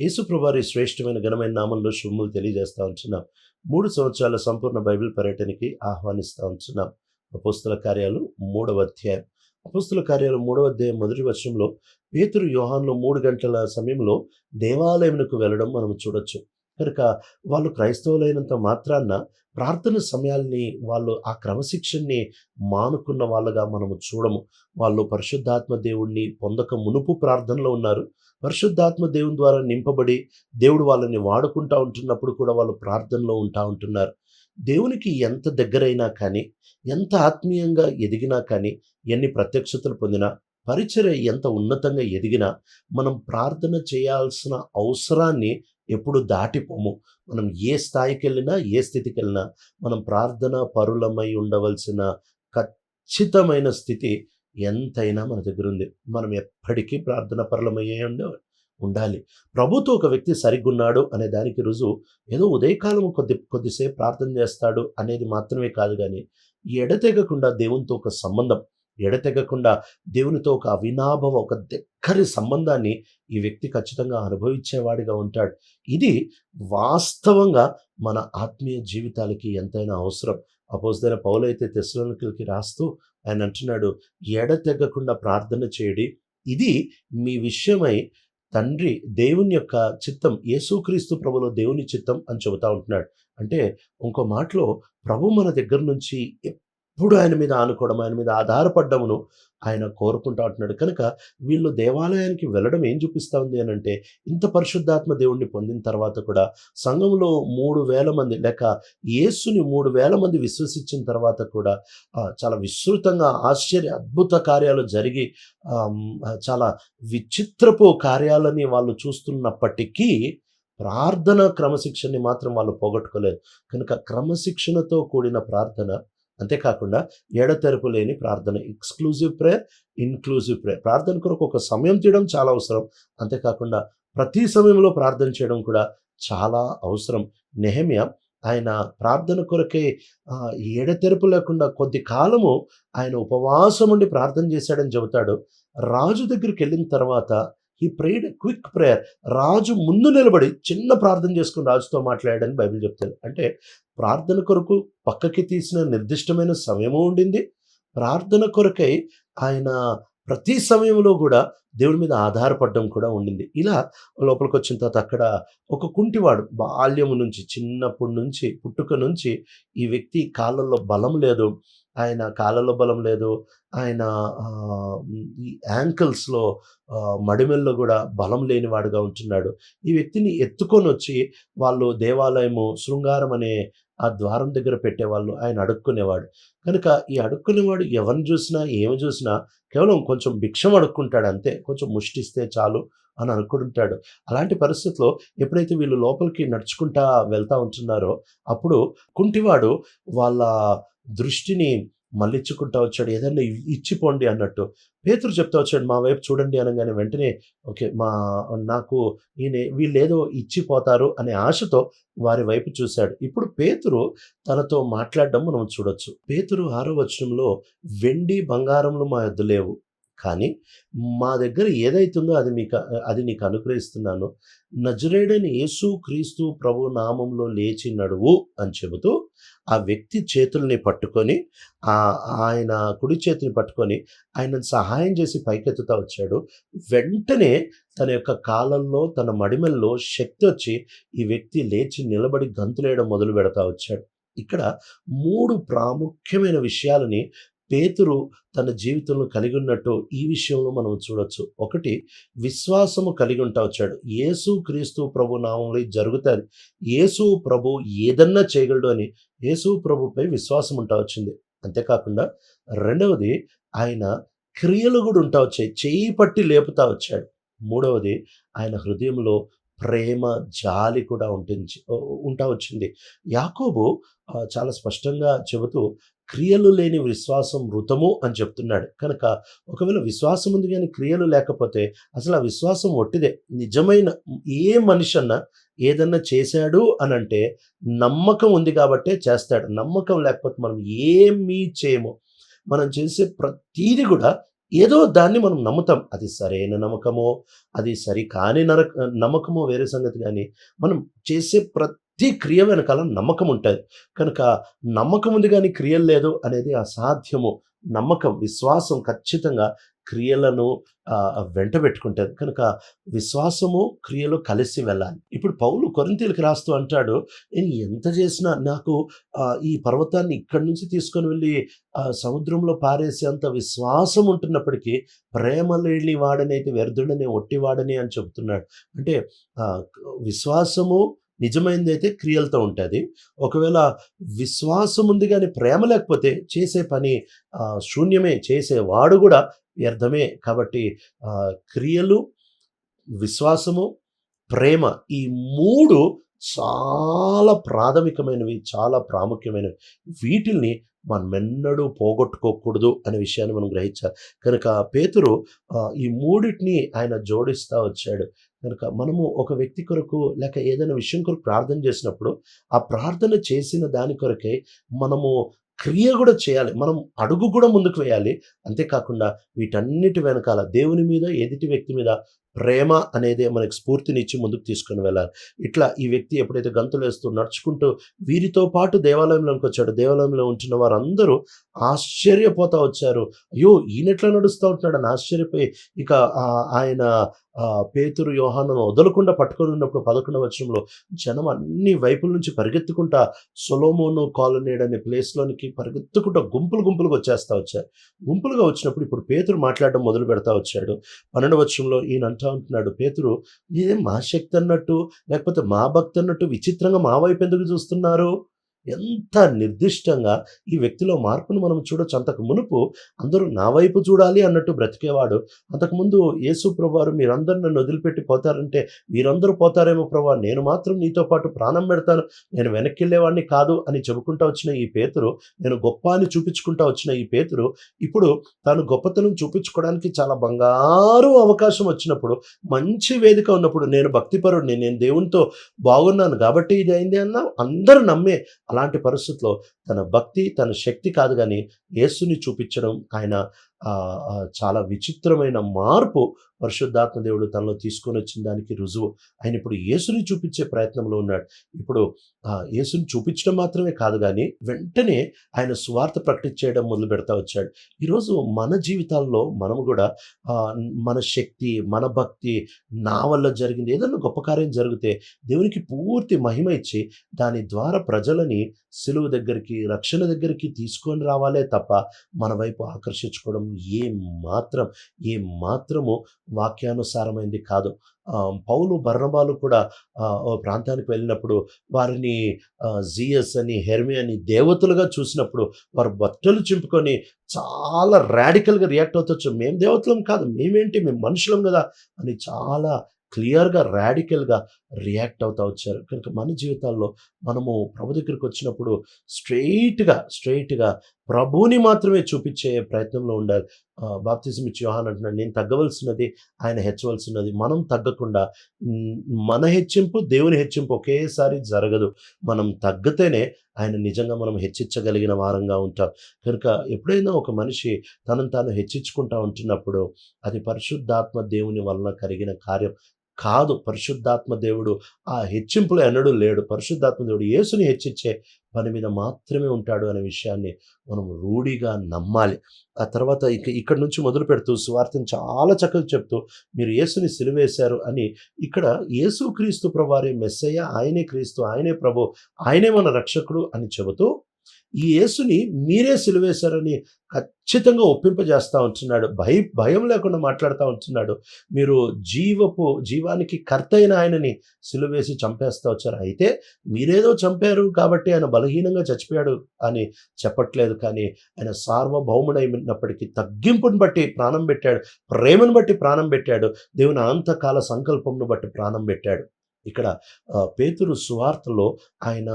యేసుప్రభారి శ్రేష్టమైన ఘనమైన నామంలో శుభములు తెలియజేస్తూ ఉంటున్నాం. మూడు సంవత్సరాల సంపూర్ణ బైబిల్ పర్యటనకి ఆహ్వానిస్తా ఉంటున్నాం. అపుస్తుల కార్యాలు మూడవ అధ్యాయం. అపుస్తుల కార్యాలు మూడవ అధ్యాయం మొదటి వర్షంలో పేతురు యోహాన్లో మూడు గంటల సమయంలో దేవాలయమునకు వెళ్ళడం మనం చూడొచ్చు. కనుక వాళ్ళు క్రైస్తవులైనంత మాత్రాన్న ప్రార్థన సమయాల్ని వాళ్ళు ఆ క్రమశిక్షణని మానుకున్న వాళ్ళగా మనము చూడము. వాళ్ళు పరిశుద్ధాత్మ దేవుణ్ణి పొందక మునుపు ప్రార్థనలో ఉన్నారు. పరిశుద్ధాత్మ దేవుని ద్వారా నింపబడి దేవుడు వాళ్ళని వాడుకుంటా ఉంటున్నప్పుడు కూడా వాళ్ళు ప్రార్థనలో ఉంటా ఉంటున్నారు. దేవునికి ఎంత దగ్గరైనా కానీ ఎంత ఆత్మీయంగా ఎదిగినా కానీ ఎన్ని ప్రత్యక్షతలు పొందినా పరిచర్య ఎంత ఉన్నతంగా ఎదిగినా మనం ప్రార్థన చేయాల్సిన అవసరాన్ని ఎప్పుడు దాటిపోము. మనం ఏ స్థాయికి వెళ్ళినా ఏ స్థితికి వెళ్ళినా మనం ప్రార్థన పరులమై ఉండవలసిన ఖచ్చితమైన స్థితి ఎంతైనా మన దగ్గర ఉంది మనం ఎప్పటికీ ప్రార్థన పరలమయ్యే ఉండే ఉండాలి. ప్రభుతో ఒక వ్యక్తి సరిగ్గున్నాడు అనే దానికి రుజువు ఏదో ఉదయకాలం కొద్ది కొద్దిసేపు ప్రార్థన చేస్తాడు అనేది మాత్రమే కాదు కానీ ఎడతెగకుండా దేవునితో ఒక సంబంధం ఎడతెగకుండా దేవునితో ఒక అవినాభవ ఒక దగ్గరి సంబంధాన్ని ఈ వ్యక్తి ఖచ్చితంగా అనుభవించేవాడిగా ఉంటాడు. ఇది వాస్తవంగా మన ఆత్మీయ జీవితాలకి ఎంతైనా అవసరం. అపోజిదైన పౌలైతే తెస్లోనికలకి రాస్తూ ఆయన అంటున్నాడు. ఎడతెగకుండా ప్రార్థన చేయడి. ఇది మీ విషయమై తండ్రి దేవుని యొక్క చిత్తం యేసుక్రీస్తు ప్రభులో దేవుని చిత్తం అని చెబుతా ఉంటున్నాడు. అంటే ఇంకో మాటలో ప్రభు మన దగ్గర నుంచి ఎప్పుడు ఆయన మీద ఆనుకోవడం ఆయన మీద ఆధారపడ్డమును ఆయన కోరుకుంటా ఉంటున్నాడు. కనుక వీళ్ళు దేవాలయానికి వెళ్ళడం ఏం చూపిస్తూ ఉంది అని అంటే ఇంత పరిశుద్ధాత్మ దేవుణ్ణి పొందిన తర్వాత కూడా సంఘంలో మూడు వేల మంది లేక యేసుని మూడు వేల మంది విశ్వసించిన తర్వాత కూడా చాలా విస్తృతంగా ఆశ్చర్య అద్భుత కార్యాలు జరిగి చాలా విచిత్రపు కార్యాలని వాళ్ళు చూస్తున్నప్పటికీ ప్రార్థన క్రమశిక్షణని మాత్రం వాళ్ళు పోగొట్టుకోలేదు. కనుక క్రమశిక్షణతో కూడిన ప్రార్థన అంతేకాకుండా ఎడతెరపు లేని ప్రార్థన ఎక్స్క్లూజివ్ ప్రేయర్ ఇన్క్లూజివ్ ప్రేయర్ ప్రార్థన కొరకు ఒక సమయం తీయడం చాలా అవసరం. అంతేకాకుండా ప్రతి సమయంలో ప్రార్థన చేయడం కూడా చాలా అవసరం. నెహమ్య ఆయన ప్రార్థన కొరకే ఆ, ఎడతెరపు లేకుండా కొద్ది కాలము ఆయన ఉపవాసం ఉండి ప్రార్థన చేశాడని చెబుతాడు. రాజు దగ్గరికి వెళ్ళిన తర్వాత ఈ ప్రేయర్ క్విక్ ప్రేయర్ రాజు ముందు నిలబడి చిన్న ప్రార్థన చేసుకుని రాజుతో మాట్లాడాడని బైబిల్ చెప్తారు అంటే ప్రార్థన కొరకు పక్కకి తీసిన నిర్దిష్టమైన సమయము ఉండింది. ప్రార్థన కొరకై ఆయన ప్రతి సమయంలో కూడా దేవుడి మీద ఆధారపడడం కూడా ఉండింది. ఇలా లోపలికి వచ్చిన తర్వాత అక్కడ ఒక కుంటివాడు బాల్యము నుంచి చిన్నప్పటి నుంచి పుట్టుక నుంచి ఈ వ్యక్తి కాళ్ళల్లో బలం లేదు. ఆయన కాళ్ళలో బలం లేదు. ఆయన ఈ యాంకిల్స్లో మడిమెల్లో కూడా బలం లేనివాడుగా ఉంటున్నాడు. ఈ వ్యక్తిని ఎత్తుకొని వచ్చి వాళ్ళు దేవాలయము శృంగారం అనే ఆ ద్వారం దగ్గర పెట్టేవాళ్ళు ఆయన అడుక్కునేవాడు. కనుక ఈ అడుక్కునేవాడు ఎవరిని చూసినా ఏమి చూసినా కేవలం కొంచెం భిక్షం అడుక్కుంటాడు అంతే. కొంచెం ముష్టిస్తే చాలు అని అనుకుంటుంటాడు అలాంటి పరిస్థితిలో ఎప్పుడైతే వీళ్ళు లోపలికి నడుచుకుంటా వెళ్తా ఉంటున్నారో అప్పుడు కుంటివాడు వాళ్ళ దృష్టిని మళ్ళీ ఇచ్చుకుంటా వచ్చాడు ఏదైనా ఇచ్చిపోండి అన్నట్టు. పేతురు చెప్తా వచ్చాడు మా వైపు చూడండి అనగానే వెంటనే ఓకే మా నాకు ఈయన వీళ్ళు ఇచ్చిపోతారు అనే ఆశతో వారి వైపు చూశాడు. ఇప్పుడు పేతురు తనతో మాట్లాడడం మనం చూడొచ్చు. పేతురు ఆరో వచనంలో వెండి బంగారములు మా యొద్ద లేవు కానీ మా దగ్గర ఏదైతుందో అది మీకు అది నీకు అనుగ్రహిస్తున్నాను. నజరేడని యేసు క్రీస్తు ప్రభు నామంలో లేచి నడువు అని చెబుతూ ఆ వ్యక్తి చేతుల్ని పట్టుకొని ఆ ఆయన కుడి చేతిని పట్టుకొని ఆయన సహాయం చేసి పైకెత్తుతా వచ్చాడు. వెంటనే తన యొక్క కాలంలో తన మడిమెల్లో శక్తి వచ్చి ఈ వ్యక్తి లేచి నిలబడి గంతులేయడం మొదలు పెడతా వచ్చాడు. ఇక్కడ మూడు ప్రాముఖ్యమైన విషయాలని పేతురు తన జీవితంలో కలిగి ఉన్నట్టు ఈ విషయంలో మనం చూడొచ్చు. ఒకటి విశ్వాసము కలిగి ఉంటా వచ్చాడు. యేసు క్రీస్తు ప్రభు నామంలో జరుగుతుంది. యేసు ప్రభు ఏదన్నా చేయగలడు అని యేసు ప్రభుపై విశ్వాసం ఉంటా వచ్చింది. అంతేకాకుండా రెండవది ఆయన క్రియలు కూడా ఉంటా వచ్చాయి. చేయి పట్టి లేపుతా వచ్చాడు. మూడవది ఆయన హృదయంలో ప్రేమ జాలి కూడా ఉంటుంది ఉంటా వచ్చింది. యాకోబు చాలా స్పష్టంగా చెబుతూ క్రియలు లేని విశ్వాసం మృతము అని చెప్తున్నాడు. కనుక ఒకవేళ విశ్వాసం ఉంది కానీ క్రియలు లేకపోతే అసలు ఆ విశ్వాసం ఒట్టిదే. నిజమైన ఏ మనిషి అన్నా ఏదన్నా చేశాడు అని అంటే నమ్మకం ఉంది కాబట్టే చేస్తాడు. నమ్మకం లేకపోతే మనం ఏమీ చేయము. మనం చేసే ప్రతీది కూడా ఏదో దాన్ని మనం నమ్ముతాం. అది సరైన నమ్మకమో అది సరి కాని నర నమ్మకమో వేరే సంగతి కానీ మనం చేసే ప్రతి క్రియ వెనకాల నమ్మకం ఉంటుంది. కనుక నమ్మకం ఉంది కానీ క్రియలు లేదు అనేది అసాధ్యము. నమ్మకం విశ్వాసం ఖచ్చితంగా క్రియలను వెంట పెట్టుకుంటుంది. కనుక విశ్వాసము క్రియలు కలిసి వెళ్ళాలి. ఇప్పుడు పౌలు కొరింతీలకు రాస్తూ అంటాడు నేను ఎంత చేసినా నాకు ఈ పర్వతాన్ని ఇక్కడి నుంచి తీసుకొని వెళ్ళి సముద్రంలో పారేసేంత విశ్వాసం ఉంటున్నప్పటికీ ప్రేమ లేని వాడనైతే వ్యర్థుడని ఒట్టివాడని అని చెబుతున్నాడు. అంటే విశ్వాసము నిజమైనది అయితే క్రియలతో ఉంటుంది. ఒకవేళ విశ్వాసం ఉంది కానీ ప్రేమ లేకపోతే చేసే పని శూన్యమే చేసేవాడు కూడా వ్యర్థమే. కాబట్టి క్రియలు విశ్వాసము ప్రేమ ఈ మూడు చాలా ప్రాథమికమైనవి చాలా ప్రాముఖ్యమైనవి. వీటిల్ని మనమెన్నడూ పోగొట్టుకోకూడదు అనే విషయాన్ని మనం గ్రహించాలి. కనుక పేతురు ఈ మూడింటిని ఆయన జోడిస్తూ వచ్చాడు. కనుక మనము ఒక వ్యక్తి కొరకు లేక ఏదైనా విషయం కొరకు ప్రార్థన చేసినప్పుడు ఆ ప్రార్థన చేసిన దాని కొరకే మనము క్రియ కూడా చేయాలి. మనం అడుగు కూడా ముందుకు వేయాలి. అంతేకాకుండా వీటన్నిటి వెనకాల దేవుని మీద ఎదుటి వ్యక్తి మీద ప్రేమ అనేది మనకు స్ఫూర్తినిచ్చి ముందుకు తీసుకొని వెళ్ళాలి. ఇట్లా ఈ వ్యక్తి ఎప్పుడైతే గంతులు వేస్తూ నడుచుకుంటూ వీరితో పాటు దేవాలయంలోకి వచ్చాడు దేవాలయంలో ఉంటున్న వారందరూ ఆశ్చర్యపోతా వచ్చారు. అయ్యో! ఈయనెట్లా నడుస్తూ ఉంటున్నాడు అని ఆశ్చర్యపోయి ఇక ఆయన పేతురు యోహాను వదలకుండా పట్టుకొని ఉన్నప్పుడు పదకొండవ వచనంలో జనం అన్ని వైపుల నుంచి పరిగెత్తుకుంటా సొలోమోను కాలనీడ్ అనే ప్లేస్లోనికి పరిగెత్తుకుంటా గుంపులు గుంపులుగా వచ్చేస్తా వచ్చారు. గుంపులుగా వచ్చినప్పుడు ఇప్పుడు పేతురు మాట్లాడడం మొదలు పెడతా వచ్చాడు. పన్నెండు వచ్చంలో ఈయన అంటా ఉంటున్నాడు పేతురు ఇదే మా శక్తి అన్నట్టు లేకపోతే మా భక్తి అన్నట్టు విచిత్రంగా మా వైపు ఎందుకు చూస్తున్నారు? ఎంత నిర్దిష్టంగా ఈ వ్యక్తిలో మార్పును మనం చూడొచ్చు. అంతకు మునుపు అందరూ నా వైపు చూడాలి అన్నట్టు బ్రతికేవాడు. అంతకుముందు యేసు ప్రభువారు మీరందరూ నన్ను వదిలిపెట్టి పోతారంటే మీరందరూ పోతారేమో ప్రభా నేను మాత్రం నీతో పాటు ప్రాణం పెడతాను. నేను వెనక్కి వెళ్ళేవాడిని కాదు అని చెప్పుకుంటా వచ్చిన ఈ పేతురు నేను గొప్ప అని చూపించుకుంటా వచ్చిన ఈ పేతురు ఇప్పుడు తాను గొప్పతనం చూపించుకోవడానికి చాలా బంగారు అవకాశం వచ్చినప్పుడు మంచి వేదిక ఉన్నప్పుడు నేను భక్తిపరుడిని నేను దేవునితో బాగున్నాను కాబట్టి ఇది అయింది అన్న అందరూ నమ్మే అలాంటి పరిస్థితుల్లో తన భక్తి తన శక్తి కాదు కానీ యేసుని చూపించడం ఆయన చాలా విచిత్రమైన మార్పు పరిశుద్ధాత్మ దేవుడు తనలో తీసుకొని వచ్చిన దానికి రుజువు. ఆయన ఇప్పుడు యేసుని చూపించే ప్రయత్నంలో ఉన్నాడు. ఇప్పుడు యేసుని చూపించడం మాత్రమే కాదు కానీ వెంటనే ఆయన సువార్త ప్రకటించేయడం మొదలు పెడతా వచ్చాడు. ఈరోజు మన జీవితాల్లో మనము కూడా మన శక్తి మన భక్తి నా వల్ల జరిగింది ఏదైనా గొప్ప కార్యం జరిగితే దేవునికి పూర్తి మహిమ ఇచ్చి దాని ద్వారా ప్రజలని సిలువు దగ్గరికి రక్షణ దగ్గరికి తీసుకొని రావాలే తప్ప మన వైపు ఆకర్షించుకోవడం ఏ మాత్రం ఏ మాత్రము వాక్యానుసారమైంది కాదు. పౌలు బర్ణబాలు కూడా ఓ ప్రాంతానికి వెళ్ళినప్పుడు వారిని జీఎస్ అని హెర్మి అని దేవతలుగా చూసినప్పుడు వారు బట్టలు చింపుకొని చాలా రాడికల్గా రియాక్ట్ అవుతొచ్చు మేము దేవతలం కాదు మేమేంటి? మేము మనుషులం కదా అని చాలా క్లియర్గా రాడికల్గా రియాక్ట్ అవుతా వచ్చారు. కనుక మన జీవితాల్లో మనము ప్రభు దగ్గరికి వచ్చినప్పుడు స్ట్రైట్గా స్ట్రైట్గా ప్రభువుని మాత్రమే చూపించే ప్రయత్నంలో ఉండాలి. బాప్తిజం ఇచ్చి యోహాన్ అంటున్నాడు నేను తగ్గవలసినది ఆయన హెచ్చవలసినది మనం తగ్గకుండా మన హెచ్చింపు దేవుని హెచ్చింపు ఒకేసారి జరగదు. మనం తగ్గితేనే ఆయన నిజంగా మనం హెచ్చించగలిగిన వారంగా ఉంటాం. కనుక ఎప్పుడైనా ఒక మనిషి తనను తాను హెచ్చించుకుంటా ఉంటున్నప్పుడు అది పరిశుద్ధాత్మ దేవుని వలన కలిగిన కార్యం. కాదు. పరిశుద్ధాత్మ దేవుడు ఆ హెచ్చింపులో ఎన్నడూ లేడు. పరిశుద్ధాత్మ దేవుడు యేసుని హెచ్చించే పని మీద మాత్రమే ఉంటాడు అనే విషయాన్ని మనం రూఢిగా నమ్మాలి. ఆ తర్వాత ఇక ఇక్కడ నుంచి మొదలు పెడుతూ సువార్తను చాలా చక్కగా చెప్తూ మీరు యేసుని సిలివేశారు అని ఇక్కడ యేసు క్రీస్తు ప్రభువారే మెస్సయ్య ఆయనే క్రీస్తు ఆయనే ప్రభు ఆయనే మన రక్షకుడు అని చెబుతూ ఈ యేసుని మీరే సిలువేశారని ఖచ్చితంగా ఒప్పింపజేస్తూ ఉంటున్నాడు. భయ భయం లేకుండా మాట్లాడుతూ ఉంటున్నాడు. మీరు జీవపు జీవానికి కర్త అయిన ఆయనని సిలువేసి చంపేస్తూ వచ్చారు. అయితే మీరేదో చంపారు కాబట్టి ఆయన బలహీనంగా చచ్చిపోయాడు అని చెప్పట్లేదు. కానీ ఆయన సార్వభౌముడైనప్పటికీ తగ్గింపును బట్టి ప్రాణం పెట్టాడు. ప్రేమను బట్టి ప్రాణం పెట్టాడు. దేవుని అంతకాల సంకల్పంను బట్టి ప్రాణం పెట్టాడు. ఇక్కడ పేతురు సువార్తలో ఆయన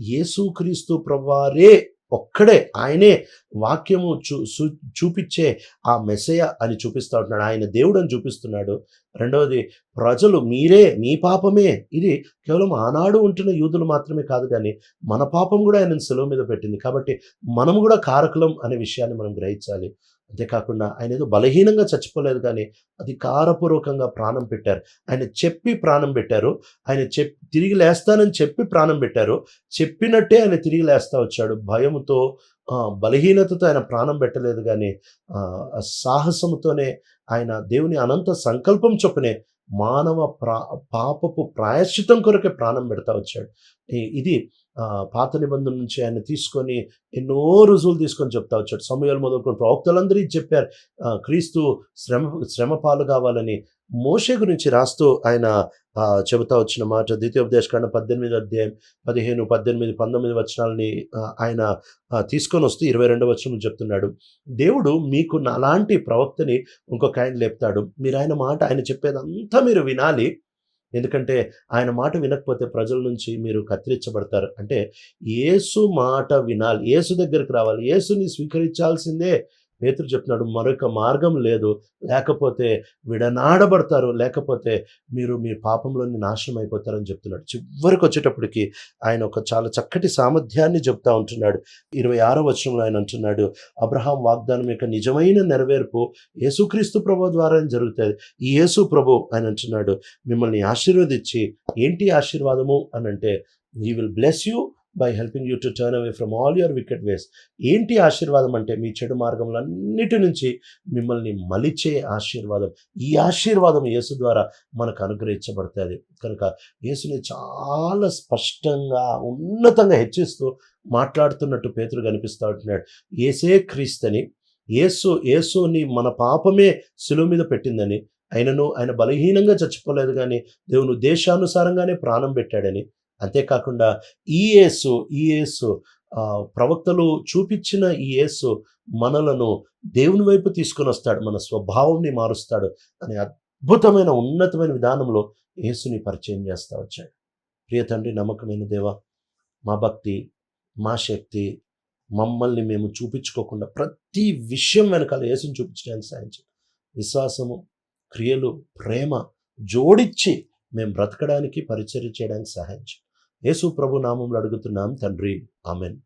యేసుక్రీస్తు ప్రభువారే ఒక్కడే ఆయనే వాక్యము చూ చూ- చూపించే ఆ మెసయ అని చూపిస్తూ ఉంటున్నాడు. ఆయన దేవుడు అని చూపిస్తున్నాడు. రెండవది ప్రజలు మీరే మీ పాపమే. ఇది కేవలం ఆనాడు ఉంటున్న యూదులు మాత్రమే కాదు కానీ మన పాపం కూడా ఆయన సెలవు మీద పెట్టింది. కాబట్టి మనం కూడా కారకులం అనే విషయాన్ని మనం గ్రహించాలి. అంతేకాకుండా ఆయన ఏదో బలహీనంగా చచ్చిపోలేదు కానీ అధికారపూర్వకంగా ప్రాణం పెట్టారు. ఆయన చెప్పి ప్రాణం పెట్టారు. ఆయన చెప్ తిరిగి లేస్తానని చెప్పి ప్రాణం పెట్టారు. చెప్పినట్టే ఆయన తిరిగి లేస్తా వచ్చాడు. భయంతో బలహీనతతో ఆయన ప్రాణం పెట్టలేదు కానీ సాహసంతోనే ఆయన దేవుని అనంత సంకల్పం చొప్పునే మానవ ప్రా పాపపు ప్రాయశ్చితం కొరకే ప్రాణం పెడతా వచ్చాడు. ఈ- ఇది పాత నిబంధన నుంచి ఆయన తీసుకొని ఎన్నో రుజువులు తీసుకొని చెప్తా వచ్చాడు. సమయాలు మొదలుకొని ప్రవక్తలందరూ చెప్పారు. క్రీస్తు శ్రమ శ్రమ పాలు కావాలని మోషే గురించి రాస్తూ ఆయన చెబుతా వచ్చిన మాట ద్వితీయోపదేశకాండ పద్దెనిమిది అధ్యాయం పదిహేను పద్దెనిమిది పంతొమ్మిది వచనాలని ఆయన తీసుకొని వస్తూ ఇరవై రెండవ వచనం చెప్తున్నాడు. దేవుడు మీకు అలాంటి ప్రవక్తని ఇంకొక ఆయన లేపుతాడు. మీరు ఆయన మాట ఆయన చెప్పేదంతా మీరు వినాలి. ఎందుకంటే ఆయన మాట వినకపోతే ప్రజల నుంచి మీరు కత్తిరించబడతారు. అంటే ఏసు మాట వినాలి. యేసు దగ్గరికి రావాలి. యేసుని స్వీకరించాల్సిందే పేతురు చెప్తున్నాడు మరొక మార్గం లేదు. లేకపోతే విడనాడబడతారు. లేకపోతే మీరు మీ పాపంలోని నాశనం అయిపోతారని చెప్తున్నాడు. చివరికి వచ్చేటప్పటికి ఆయన ఒక చాలా చక్కటి సామర్థ్యాన్ని చెప్తా ఉంటున్నాడు. ఇరవై ఆరో వచనంలో ఆయన అంటున్నాడు అబ్రహాం వాగ్దానం యొక్క నిజమైన నెరవేర్పు యేసుక్రీస్తు ప్రభు ద్వారా జరుగుతుంది. ఈ యేసు ప్రభు ఆయన అంటున్నాడు మిమ్మల్ని ఆశీర్వదించి ఏంటి ఆశీర్వాదము? అని అంటే he will bless you by helping you to turn away from all your wicked ways ఏంటి ఆశీర్వాదం అంటే? మీ చెడు మార్గంలో అన్నిటి నుంచి మిమ్మల్ని మలిచే ఆశీర్వాదం. ఈ ఆశీర్వాదం యేసు ద్వారా మనకు అనుగ్రహించబడుతుంది. కనుక యేసుని చాలా స్పష్టంగా ఉన్నతంగా హెచ్చిస్తూ మాట్లాడుతున్నట్టు పేతురు కనిపిస్తూ ఉంటున్నాడు. ఏసే క్రీస్తని యేసు యేసుని మన పాపమే సులువు మీద పెట్టిందని ఆయనను ఆయన బలహీనంగా చచ్చిపోలేదు కానీ దేవుని ఉద్దేశానుసారంగానే ప్రాణం పెట్టాడని అంతేకాకుండా ఈ యేసు ఈ యేసు ప్రవక్తలు చూపించిన ఈ యేసు మనలను దేవుని వైపు తీసుకొని వస్తాడు మన స్వభావంని మారుస్తాడు అనే అద్భుతమైన ఉన్నతమైన విధానంలో యేసుని పరిచయం చేస్తూ వచ్చాడు. ప్రియ తండ్రి నమ్మకమైన దేవ మా భక్తి మా శక్తి మమ్మల్ని మేము చూపించుకోకుండా ప్రతి విషయం వెనకాల యేసుని చూపించడానికి సాయం విశ్వాసము క్రియలు ప్రేమ జోడించి మేము బ్రతకడానికి పరిచర్య చేయడానికి సహాయం యేసు ప్రభు నామంలో అడుగుతున్నాం తండ్రి. ఆమెన్.